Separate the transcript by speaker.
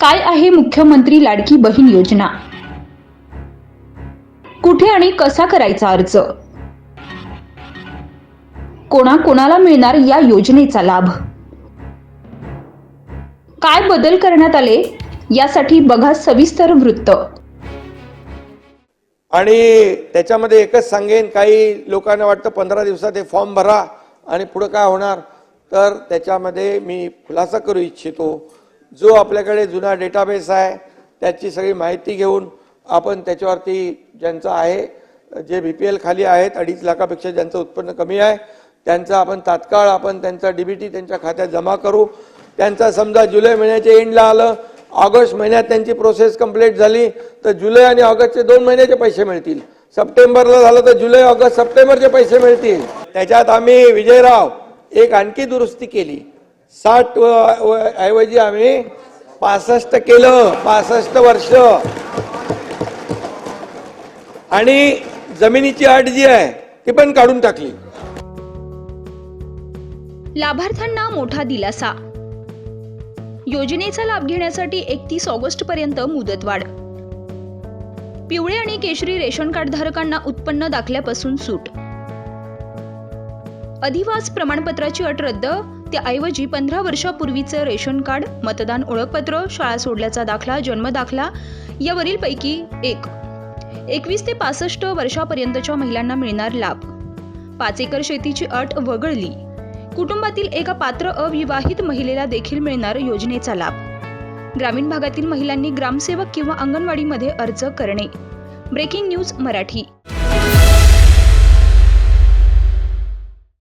Speaker 1: काय आहे मुख्यमंत्री लाडकी बहीण योजना? कुठे आणि कसा करायचा अर्ज? कोणाकोणाला मिळणार या योजनेचा लाभ? काय बदल करण्यात आले? यासाठी बघा सविस्तर वृत्त.
Speaker 2: आणि त्याच्यामध्ये एकच सांगेन काही लोकांना वाटतं पंधरा दिवसात हे फॉर्म भरा आणि पुढं काय होणार? तर त्याच्यामध्ये मी खुलासा करू इच्छितो. जो आपल्याकडे जुना डेटाबेस आहे त्याची सगळी माहिती घेऊन आपण त्याच्यावरती ज्यांचं आहे जे बी पी एल खाली आहेत अडीच लाखापेक्षा ज्यांचं उत्पन्न कमी आहे त्यांचं आपण तात्काळ आपण त्यांचा डीबीटी त्यांच्या खात्यात जमा करू. त्यांचा समजा जुलै महिन्याच्या एंडला आलं ऑगस्ट महिन्यात त्यांची प्रोसेस कंप्लीट झाली तर जुलै आणि ऑगस्टचे दोन महिन्याचे पैसे मिळतील. सप्टेंबरला झालं तर जुलै ऑगस्ट सप्टेंबरचे पैसे मिळतील. त्याच्यात आम्ही विजयराव एक आणखी दुरुस्ती केली. साठ व- ऐवजी आम्ही पासष्ट केलं पासष्ट वर्ष. आणि जमिनीची अट जी आहे ती पण काढून टाकली.
Speaker 1: लाभार्थ्यांना मोठा दिलासा. योजनेचा लाभ घेण्यासाठी एकतीस ऑगस्ट पर्यंत मुदतवाढ. पिवळे आणि केशरी रेशन कार्ड धारकांना उत्पन्न दाखल्यापासून सूट. अधिवास प्रमाणपत्राची अट रद्द त्याऐवजी पंधरा वर्षापूर्वीचं रेशन कार्ड मतदान ओळखपत्र शाळा सोडल्याचा दाखला जन्म दाखला यावरील पैकी एक. एकवीस ते पासष्ट वर्षापर्यंतच्या महिलांना मिळणार लाभ. पाच एकर शेतीची अट वगळली. कुटुंबातील एका पात्र अविवाहित महिलेला देखील मिळणार योजनेचा लाभ. ग्रामीण भागातील महिलांनी ग्रामसेवक किंवा अंगणवाडीमध्ये अर्ज करणे. Breaking news Marathi.